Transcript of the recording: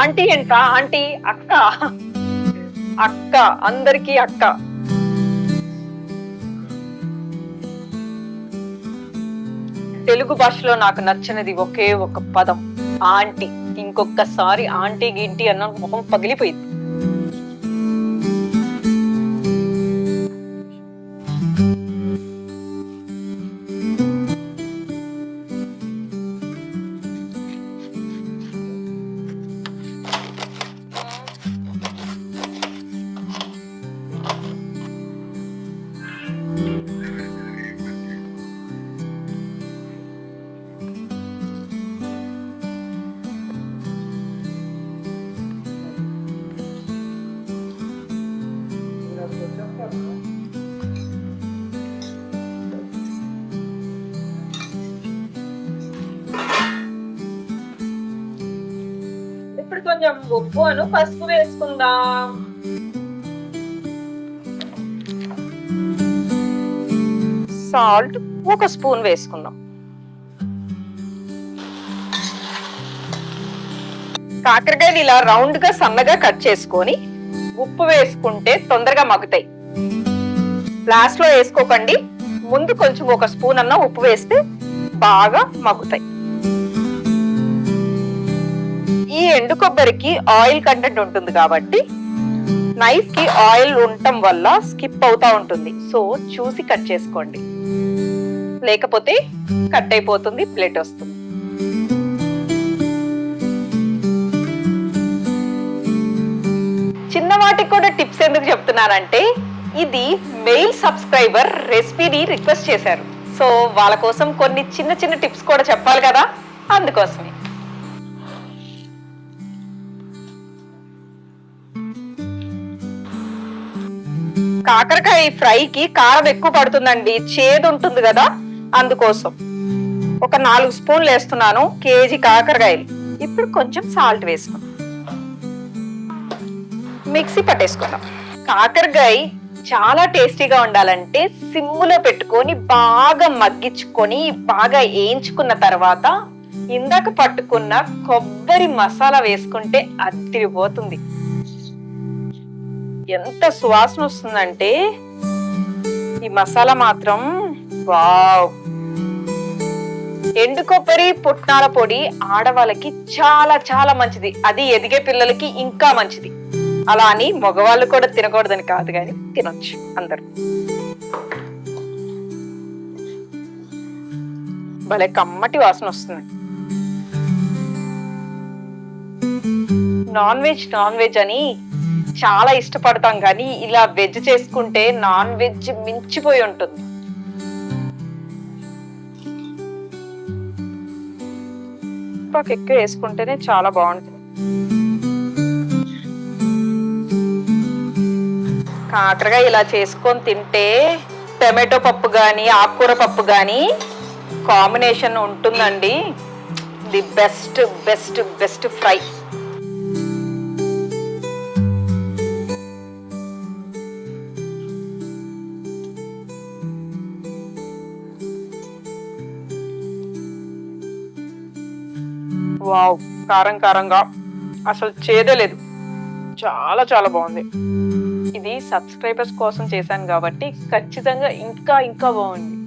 Aunty ఏంట aunty అక్క. అక్క అందరికీ అక్క. తెలుగు భాషలో నాకు నచ్చినది ఒకే ఒక పదం ఆంటీ. ఇంకొకసారి ఆంటీ గింటి అన్న ముఖం పగిలిపోయింది. ఇప్పుడు కొంచెం ఉప్పును పసుపు వేసుకుందాం. సాల్ట్ ఒక స్పూన్ వేసుకుందాం. కాకరకాయలు ఇలా రౌండ్గా సన్నగా కట్ చేసుకొని ఉప్పు వేసుకుంటే తొందరగా మగ్గుతాయి. లాస్ట్లో వేసుకోకండి. ముందు కొంచెం ఒక స్పూన్ అన్న ఉప్పు వేస్తే బాగా మగ్గుతాయి. ఈ ఎండు కొబ్బరికి ఆయిల్ కంటెంట్ ఉంటుంది కాబట్టి నైఫ్కి ఆయిల్ ఉండటం వల్ల స్కిప్ అవుతా ఉంటుంది. సో చూసి కట్ చేసుకోండి. లేకపోతే కట్ అయిపోతుంది ప్లేట్ వస్తుంది. చిన్నవాటికి కూడా టిప్స్ ఎందుకు చెప్తున్నానంటే ఇది మెయిల్ సబ్స్క్రైబర్ రెసిపీని రిక్వెస్ట్ చేశారు. సో వాళ్ళ కోసం కొన్ని చిన్న చిన్న టిప్స్ కూడా చెప్పాలి కదా? అందుకోసమే. కాకరకాయ ఫ్రైకి కారం ఎక్కువ పడుతుందండి. చేదు ఉంటుంది కదా? అందుకోసం. ఒక నాలుగు స్పూన్లు వేస్తున్నాను కేజీ కాకరకాయలు. ఇప్పుడు కొంచెం సాల్ట్ వేసుకుందాం. మిక్సీ పట్టేసుకుందాం. కాకరకాయ చాలా టేస్టీగా ఉండాలంటే సిమ్ములో పెట్టుకొని బాగా మగ్గించుకొని బాగా వేయించుకున్న తర్వాత ఇందాక పట్టుకున్న కొబ్బరి మసాలా వేసుకుంటే అదిరిపోతుంది. ఎంత సువాసన వస్తుందంటే ఈ మసాలా మాత్రం వావ్. ఎండు కొబ్బరి పుట్నాల పొడి ఆడవాళ్ళకి చాలా చాలా మంచిది. అది ఎదిగే పిల్లలకి ఇంకా మంచిది. అలా అని మగవాళ్ళు కూడా తినకూడదని కాదు కానీ తినొచ్చు అందరూ. భలే కమ్మటి వాసన వస్తుంది. నాన్ వెజ్ నాన్ వెజ్ అని చాలా ఇష్టపడతాం కానీ ఇలా వెజ్ చేసుకుంటే నాన్ వెజ్ మించిపోయి ఉంటుంది. ఎక్కువ వేసుకుంటేనే చాలా బాగుంటుంది. కాకరగా ఇలా చేసుకొని తింటే టమాటో పప్పు కానీ ఆకుకూర పప్పు కానీ కాంబినేషన్ ఉంటుందండి. The best best best fry. Wow కారం కారంగా. అసలు చేదలేదు చాలా చాలా బాగుంది. ఇది సబ్స్క్రైబర్స్ కోసం చేశాను కాబట్టి ఖచ్చితంగా ఇంకా ఇంకా బాగుంది.